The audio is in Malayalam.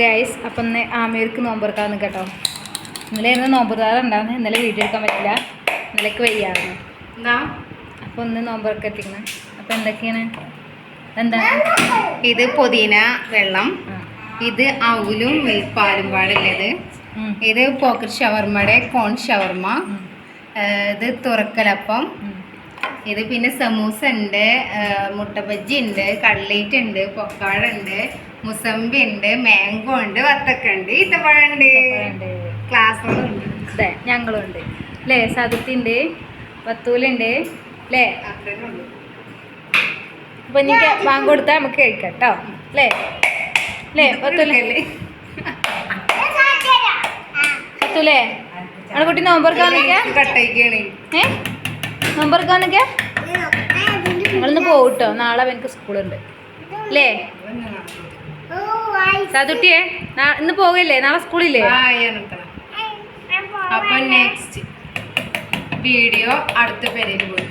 ഗൈസ് അപ്പം ഇന്ന് ആമീർക്ക് നോമ്പെടുക്കാമെന്ന് കേട്ടോ. ഇന്നലെ ഇന്ന് നോമ്പുതാറ് ഉണ്ടായിരുന്നു ഇന്നലെ വീഡിയോ എടുക്കാൻ പറ്റില്ല ഇന്നലേക്ക് വയ്യായിരുന്നു. എന്താ? അപ്പം ഒന്ന് നോമ്പെടുക്കാൻ എത്തിക്കണം അപ്പം എന്തൊക്കെയാണ്? എന്താ? ഇത് പുതിന വെള്ളം. ഇത് അവലും പാലും പാടുള്ളത്. ഇത് പോക്കറ്റ് ഷവർമ്മയുടെ കോൺ ഷവർമ്മ ഇത് തുറക്കലപ്പം. ഇത് പിന്നെ സമൂസ ഉണ്ട് ഏഹ് മുട്ട ബജ്ജി ഉണ്ട് കട്ലേറ്റ് ഉണ്ട് പൊക്കാട ഉണ്ട് മുസമ്പി ഉണ്ട് മാംഗോ ഉണ്ട് വത്തക്ക ഉണ്ട് ഇത്തപ്പഴുണ്ട്. ക്ലാസ്സുകളുണ്ട്. ഇതെ ഞങ്ങളുണ്ട്. അല്ലേ സതുത്തിണ്ട് വത്തൂലുണ്ട് അല്ലേ അപ്പൊ നീ വാങ്ങി കൊടുത്താൽ നമുക്ക് കഴിക്കാം കേട്ടോ അല്ലേ അല്ലേ വത്തൂൽ? വത്തൂലേ? അവിടെ കുട്ടി നോമ്പെടുക്കാൻ നിൽക്കുക കട്ടയ്ക്കാണ്. ഏ? നോമ്പെടുക്കാൻ നിൽക്കുക നിങ്ങളിന്ന് പോകും നാളെ എനിക്ക് സ്കൂളുണ്ട്. അല്ലേ സാതുട്ടിയെ ഇന്ന് പോകല്ലേ? നാളെ സ്കൂളില്ലേ? അപ്പൊ നെക്സ്റ്റ് വീഡിയോ അടുത്ത പേരിൽ പോയി.